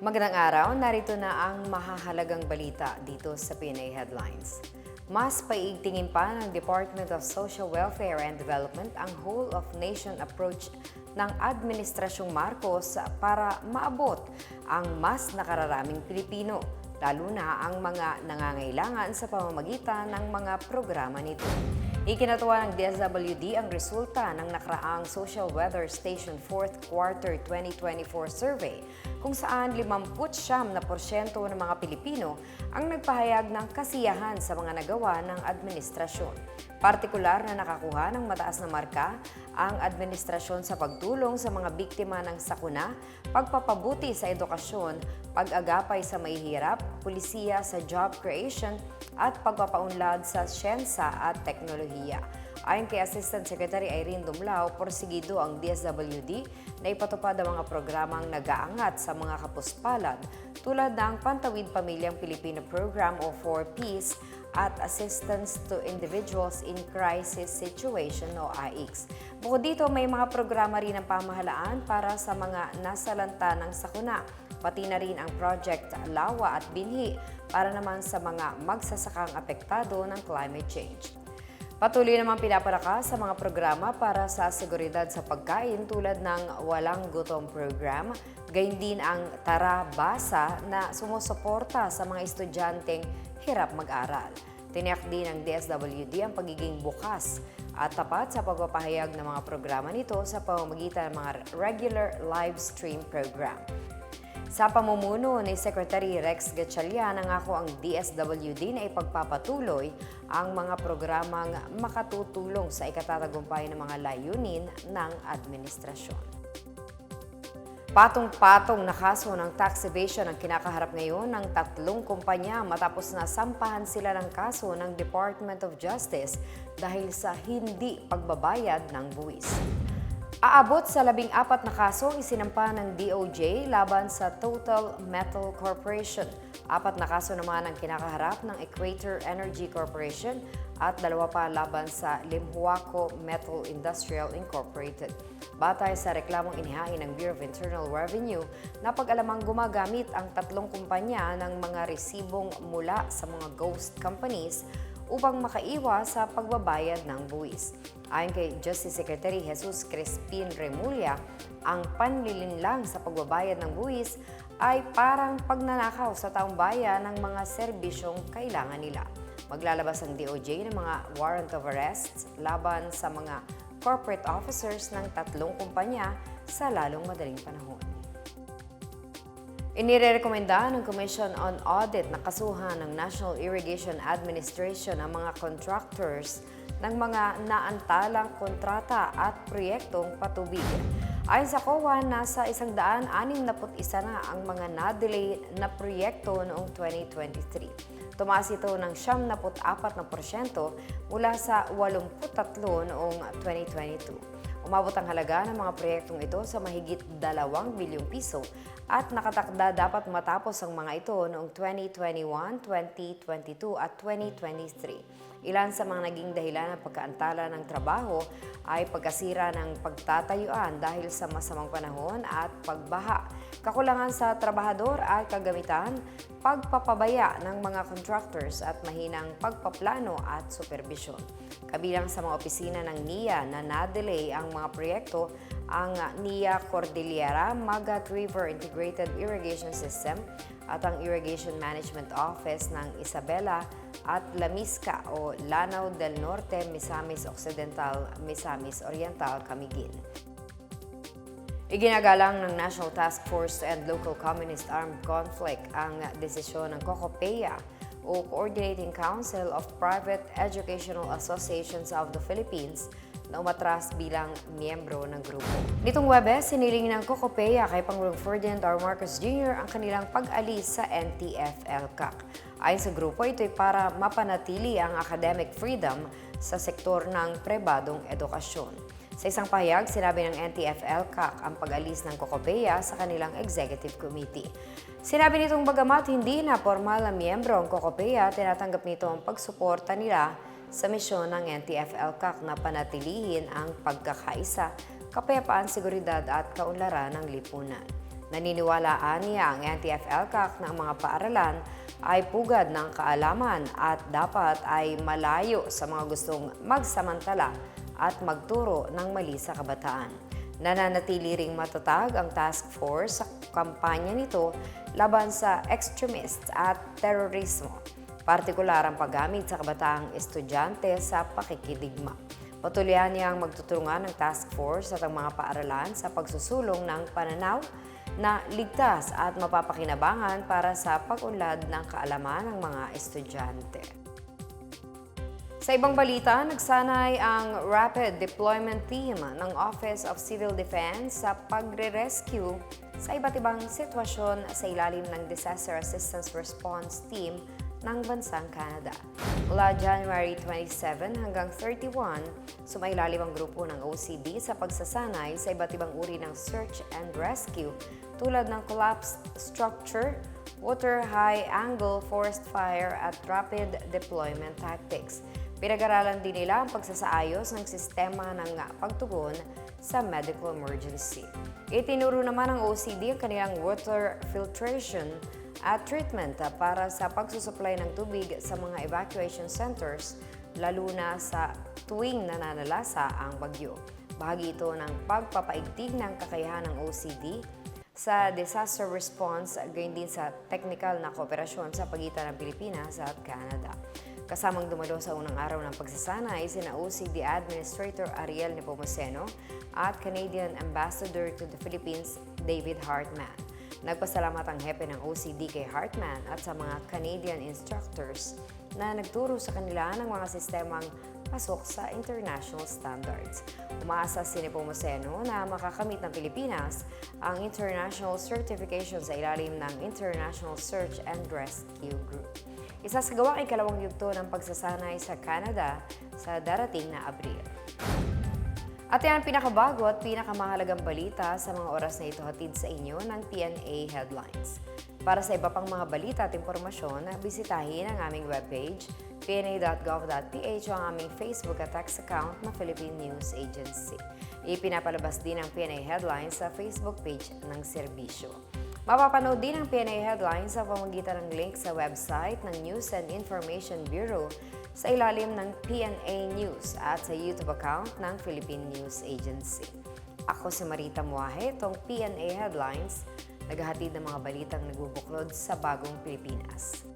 Magandang araw, narito na ang mahahalagang balita dito sa PNA Headlines. Mas paiigtingin pa ng Department of Social Welfare and Development ang whole-of-nation approach ng Administrasyong Marcos para maabot ang mas nakararaming Pilipino, lalo na ang mga nangangailangan sa pamamagitan ng mga programa nito. Ikinatuwa ng DSWD ang resulta ng nakaraang Social Weather Station 4th Quarter 2024 survey kung saan 59 na porsyento ng mga Pilipino ang nagpahayag ng kasiyahan sa mga nagawa ng administrasyon. Partikular na nakakuha ng mataas na marka ang administrasyon sa pagtulong sa mga biktima ng sakuna, pagpapabuti sa edukasyon, pag-agapay sa mahihirap, pulisiya sa job creation, at pagpapaunlad sa siyensya at teknolohiya. Ayon kay Assistant Secretary Irene Dumlao, porsigido ang DSWD na ipatupad ang mga programang nag-aangat sa mga kapuspalad tulad ng Pantawid Pamilyang Pilipino Program o 4Ps at Assistance to Individuals in Crisis Situation o AICS. Bukod dito, may mga programa rin ng pamahalaan para sa mga nasalanta ng sakuna, pati na rin ang Project Lawa at Binhi para naman sa mga magsasakang apektado ng climate change. Patuloy naman pinaparaka sa mga programa para sa seguridad sa pagkain tulad ng Walang Gutom Program, gayon din ang Tara Basa na sumusuporta sa mga estudyanteng hirap mag-aral. Tiniyak din ng DSWD ang pagiging bukas at tapat sa pagpapahayag ng mga programa nito sa pamamagitan ng mga regular live stream program. Sa pamumuno ni Secretary Rex Gatchalian, nangako ang DSWD na ipagpapatuloy ang mga programang makatutulong sa ikatatagumpay ng mga layunin ng administrasyon. Patong-patong na kaso ng tax evasion ang kinakaharap ngayon ng tatlong kumpanya matapos na sampahan sila ng kaso ng Department of Justice dahil sa hindi pagbabayad ng buwis. Aabot sa labing apat na kaso ang isinampa ng DOJ laban sa Total Metal Corporation. Apat na kaso naman ang kinakaharap ng Equator Energy Corporation at dalawa pa laban sa Limhuaco Metal Industrial Incorporated. Batay sa reklamong inihain ng Bureau of Internal Revenue na pag-alamang gumagamit ang tatlong kumpanya ng mga resibong mula sa mga ghost companies upang makaiwas sa pagbabayad ng buwis. Ayon kay Justice Secretary Jesus Crispin Remulla, ang panlilinlang sa pagbabayad ng buwis ay parang pagnanakaw sa taong bayan ng mga serbisyong kailangan nila. Maglalabas ang DOJ ng mga warrant of arrest laban sa mga corporate officers ng tatlong kumpanya sa lalong madaling panahon. Inirekomenda ng Commission on Audit na kasuhan ng National Irrigation Administration ang mga contractors ng mga naantalang kontrata at proyektong patubig. Ayon sa COA, nasa 161 na ang mga na-delay na proyekto noong 2023. Tumaas ito ng 74% mula sa 83 noong 2022. Umabot ang halaga ng mga proyektong ito sa mahigit 2 bilyong piso at nakatakda dapat matapos ang mga ito noong 2021, 2022 at 2023. Ilan sa mga naging dahilan ng pagkaantala ng trabaho ay pagkasira ng pagtatayuan dahil sa masamang panahon at pagbaha, kakulangan sa trabahador at kagamitan, pagpapabaya ng mga contractors at mahinang pagpaplano at supervisyon. Kabilang sa mga opisina ng NIA na na-delay ang mga proyekto ang NIA Cordillera Magat River Integrated Irrigation System at ang Irrigation Management Office ng Isabela at Lamisca o Lanao del Norte, Misamis Occidental, Misamis Oriental, Camiguin. Iginagalang ng National Task Force and Local Communist Armed Conflict ang desisyon ng COCOPEA o Coordinating Council of Private Educational Associations of the Philippines na umatras bilang miyembro ng grupo. Nitong Webes, siniling ng COCOPEA kay Pangulong Ferdinand R. Marcos Jr. ang kanilang pag-alis sa NTF-ELCAC. Ayon sa grupo, ito ay para mapanatili ang academic freedom sa sektor ng prebadong edukasyon. Sa isang pahayag, sinabi ng NTF-ELCAC ang pag-alis ng COCOPEA sa kanilang executive committee. Sinabi nitong bagamat hindi na formal na miyembro ang COCOPEA, tinatanggap nito ang pagsuporta nila sa misyon ng NTF-ELCAC na panatilihin ang pagkakaisa, kapayapaan, seguridad at kaunlaran ng lipunan. Naniniwalaan niya ang NTF-ELCAC na ang mga paaralan ay pugad ng kaalaman at dapat ay malayo sa mga gustong magsamantala at magturo ng mali sa kabataan. Nananatili ring matatag ang task force sa kampanya nito laban sa extremist at terorismo, partikular ang paggamit sa kabataang estudyante sa pakikidigma. Patuloyan niyang magtutulungan ng task force at ang mga paaralan sa pagsusulong ng pananaw na ligtas at mapapakinabangan para sa pag-unlad ng kaalaman ng mga estudyante. Sa ibang balita, nagsanay ang Rapid Deployment Team ng Office of Civil Defense sa pagre-rescue sa iba't ibang sitwasyon sa ilalim ng Disaster Assistance Response Team ng bansang Canada. Mula January 27 hanggang 31, sumailalim ang grupo ng OCD sa pagsasanay sa iba't ibang uri ng search and rescue tulad ng collapsed structure, water high angle forest fire at rapid deployment tactics. Pinag-aralan din nila ang pagsasaayos ng sistema ng pagtugon sa medical emergency. Itinuro naman ng OCD ang kanilang water filtration at treatment para sa pagsusupply ng tubig sa mga evacuation centers, lalo na sa tuwing nananalasa ang bagyo. Bahagi ito ng pagpapaigting ng kakayahan ng OCD sa disaster response, gayon din sa technical na kooperasyon sa pagitan ng Pilipinas at Canada. Kasamang dumalo sa unang araw ng pagsasanay, sina OCD Administrator Ariel Nepomuceno at Canadian Ambassador to the Philippines, David Hartman. Nagpasalamat ang hepe ng OCD kay Hartman at sa mga Canadian instructors na nagturo sa kanila ng mga sistemang pasok sa international standards. Umaasa si Nepomuceno na makakamit ng Pilipinas ang international certification sa ilalim ng International Search and Rescue Group. Isasagawa ang ikalawang yugto ng pagsasanay sa Canada sa darating na Abril. At yan ang pinakabago at pinakamahalagang balita sa mga oras na ito hatid sa inyo ng PNA Headlines. Para sa iba pang mga balita at impormasyon, bisitahin ang aming webpage, pna.gov.ph o ang aming Facebook at X account na Philippine News Agency. Ipinapalabas din ang PNA Headlines sa Facebook page ng serbisyo. Mapapanood din ang PNA Headlines sa pamagitan ng link sa website ng News and Information Bureau sa ilalim ng PNA News at sa YouTube account ng Philippine News Agency. Ako si Marita Muahe, itong PNA Headlines, naghahatid ng mga balitang nagbubuklod sa bagong Pilipinas.